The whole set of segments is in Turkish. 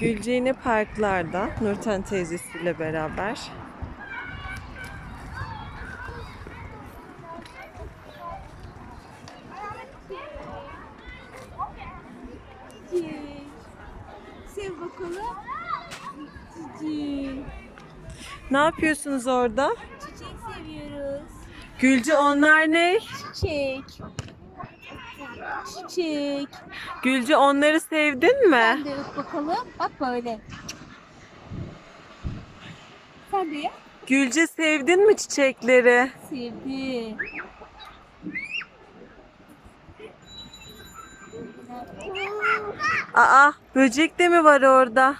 Gülce yine parklarda. Nurten teyzesiyle beraber. Sev bakalım. Cici. Ne yapıyorsunuz orada? Çiçek seviyoruz. Gülce onlar ne? Çiçek. Çiçek. Gülce onları sevdin mi? Sen de öp bakalım. Bak böyle. Sen de. Gülce sevdin mi çiçekleri? Sevdi. Aa, böcek de mi var orada?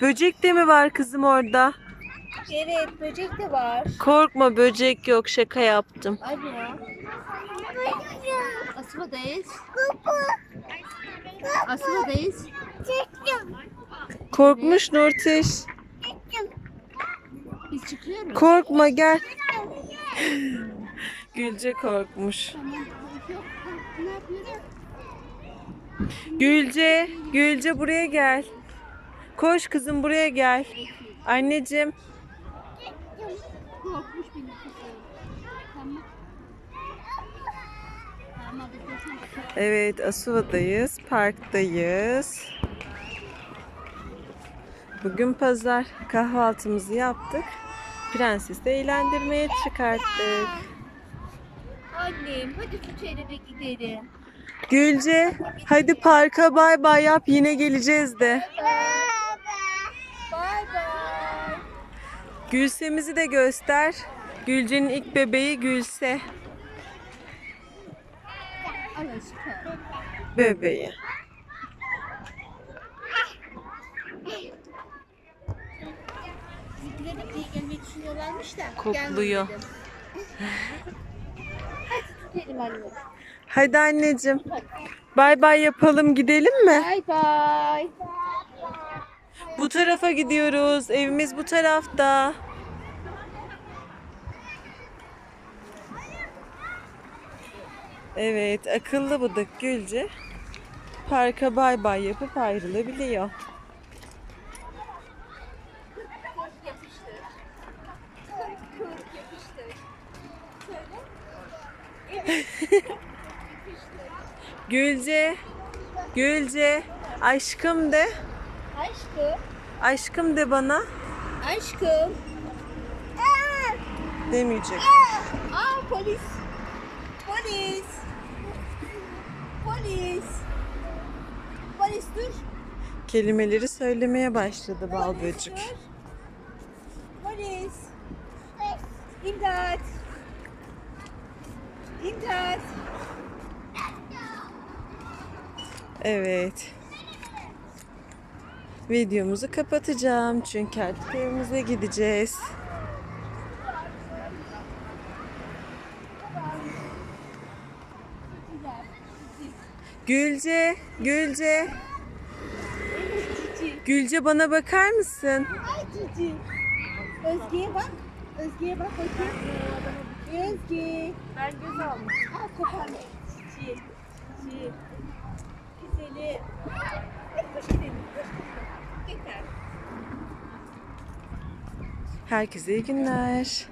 Böcek de mi var kızım orada? Evet böcek de var. Korkma böcek yok şaka yaptım. Hadi ya. Asıvadayız. Asıvadayız. Korkmuş Nurtiş. Biz çıkıyoruz. Korkma gel. Gülce korkmuş. Gülce, Gülce buraya gel. Koş kızım buraya gel. Anneciğim. Korkmuş benim kızım. Tamam. Tamam. Evet, Asuva'dayız, parktayız. Bugün pazar kahvaltımızı yaptık. Prenses'i eğlendirmeye çıkarttık. Annem hadi şu çeyrede gidelim. Gülce, hadi parka bay bay yap yine geleceğiz de. Bay bay. Gülse'mizi de göster. Gülce'nin ilk bebeği Gülse. Bebeği. Kokluyor. Hadi anneciğim. Bay bay yapalım gidelim mi? Bay bay. Bu tarafa gidiyoruz. Evimiz bu tarafta. Evet, akıllı bıdık Gülce parka bay bay yapıp ayrılabiliyor. Gülce, Gülce, aşkım de, Aşkım. aşkım de bana Aşkım. demeyecek. Aa. Polis. Dur. Kelimeleri söylemeye başladı bal böcük. İmdat. İmdat. Evet. Videomuzu kapatacağım çünkü artık evimize gideceğiz. Gülce, Gülce. Gülce bana bakar mısın? Ay cici. Özge'ye bak. Özge'ye bak bakayım. Özge. Ben göz almış. Al koparma. Cici. Cici. Güzeli. Hadi koş gidelim. Koş koş. Yeter. Herkese iyi günler.